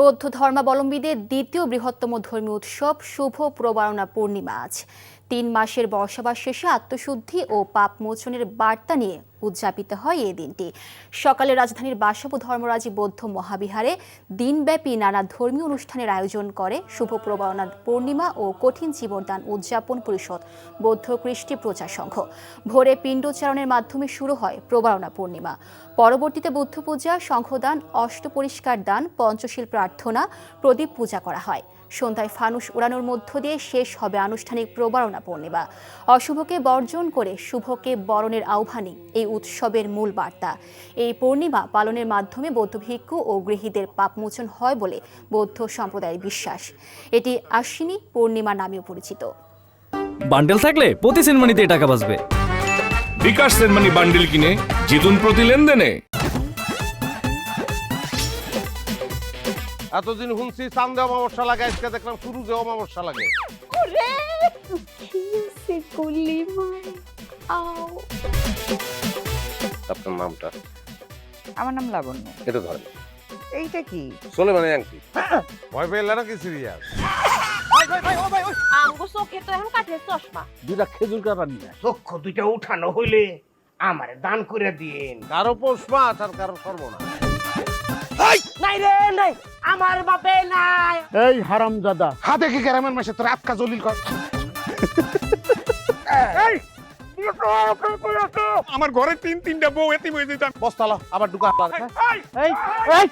বৌদ্ধ ধর্মাবলম্বীদের দ্বিতীয় বৃহত্তম ধর্মীয় উৎসব শুভ প্রবারণা পূর্ণিমা আজ। তিন মাসের বর্ষাবাস শেষে আত্মশুদ্ধি ও পাপ মোচনের বার্তা নিয়ে উদযাপিত হয় এই দিনটি। সকালে রাজধানীর বাসব ধর্মরাজি বৌদ্ধ মহাবিহারে দিনব্যাপী নানা ধর্মীয় অনুষ্ঠানের আয়োজন করে শুভ প্রবারণা পূর্ণিমা ও কঠিন জীবনদান উদযাপন পরিষদ, বৌদ্ধ কৃষ্টি প্রচার সংঘ। ভোরে পিণ্ডোচ্চারণের মাধ্যমে শুরু হয় প্রবারণা পূর্ণিমা। পরবর্তীতে বুদ্ধ পূজা সংঘদান, অষ্ট পরিষ্কার দান, পঞ্চশীল প্রার্থনা, প্রদীপ পূজা করা হয়। সন্ধ্যায় ফানুস উড়ানোর মধ্য দিয়ে শেষ হবে আনুষ্ঠানিক প্রবারণা পূর্ণিমা। অশুভকে বর্জন করে শুভকে বরণের আহ্বানই এই উৎসবের মূল বার্তা। এই পূর্ণিমা পালনের মাধ্যমে বৌদ্ধ ভিক্ষু ও গৃহীদের পাপমোচন হয় বলে বৌদ্ধ সম্প্রদায়ের বিশ্বাস। এটি আশ্বিনী পূর্ণিমা নামেও পরিচিত। বান্ডেল থাকলে প্রতি সেনমানিতে টাকা বাঁচবে। বিকাশ সেনমানি বান্ডিল কিনে জিতুন প্রতি লেনদেনে। এতদিন শুনছি চান্দে অমাবস্যা লাগে আজকে দেখলাম শুরুতে অমাবস্যা লাগে। ওরে কিসে করলি মাই। আও। আপনার নামটা? আমার নাম লাবণ্য। এটা ধরেন। এইটা কি? চলে মানে আংটি। ভয় পেলে নাকি সিরিয়াস আঙ্গু চোখে তো এখন কাঠের চশমা। দুটা খেজুর কাটা নিয়ে চক্ষু দুইটা উঠানো হইলে আমারে দান করে দিন। কারও পৌষ আর কারও সর্বনাশ নাই রে নাই! আমার বাপে নাই। এই হারাম দাদা হাতে কি গ্রামের মাসে তোর আটকা জলিল কর। এই, আমার ঘরে তিন তিনটা বউ এতিম হয়ে যেতাম বস্তালা আবার ঢুকা। এই এই